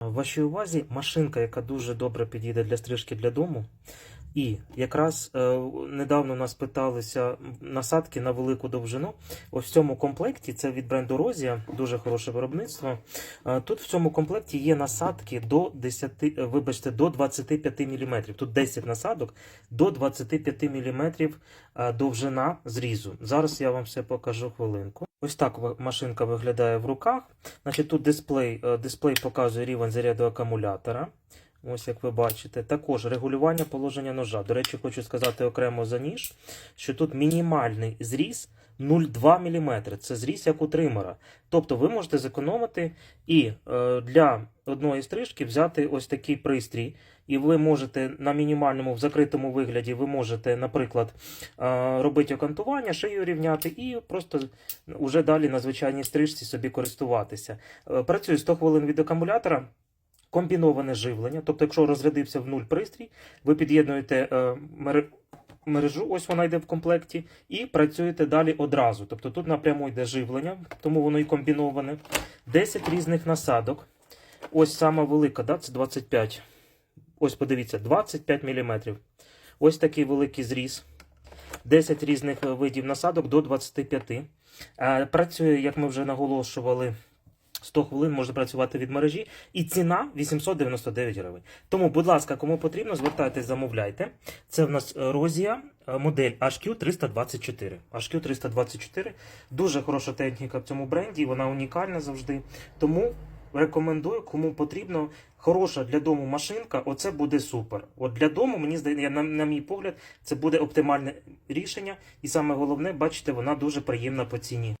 В вашій увазі машинка, яка дуже добре підійде для стрижки для дому. І якраз е, недавно нас питалися насадки на велику довжину. Ось в цьому комплекті це від бренду Розія, дуже хороше виробництво. Е, тут в цьому комплекті є насадки до 10, е, вибачте, до 25 мм. Тут 10 насадок до 25 мм е, довжина зрізу. Зараз я вам все покажу хвилинку. Ось так машинка виглядає в руках. Значить, тут дисплей, е, дисплей показує рівень заряду акумулятора. Ось як ви бачите. Також регулювання положення ножа. До речі, хочу сказати окремо за ніж, що тут мінімальний зріз 0,2 мм. Це зріз як у тримера. Тобто ви можете зекономити і е, для одної стрижки взяти ось такий пристрій. І ви можете на мінімальному в закритому вигляді, ви можете, наприклад, е, робити окантування, шию рівняти і просто уже далі на звичайній стрижці собі користуватися. Е, Працює 100 хвилин від акумулятора. Комбіноване живлення, тобто, якщо розрядився в нуль пристрій, ви під'єднуєте е, мережу, ось вона йде в комплекті, і працюєте далі одразу. Тобто тут напряму йде живлення, тому воно і комбіноване. 10 різних насадок. Ось сама велика, да, це 25. Ось подивіться, 25 мм. Ось такий великий зріз. 10 різних е, видів насадок до 25. Е, Працює, як ми вже наголошували, 100 хвилин можна працювати від мережі, і ціна 899 гривень. Тому, будь ласка, кому потрібно, звертайтесь, замовляйте. Це в нас Розія, е, модель HQ324. HQ324 дуже хороша техніка в цьому бренді, вона унікальна завжди. Тому рекомендую, кому потрібно. Хороша для дому машинка, оце буде супер. От для дому, мені здається, на, на мій погляд, це буде оптимальне рішення. І саме головне, бачите, вона дуже приємна по ціні.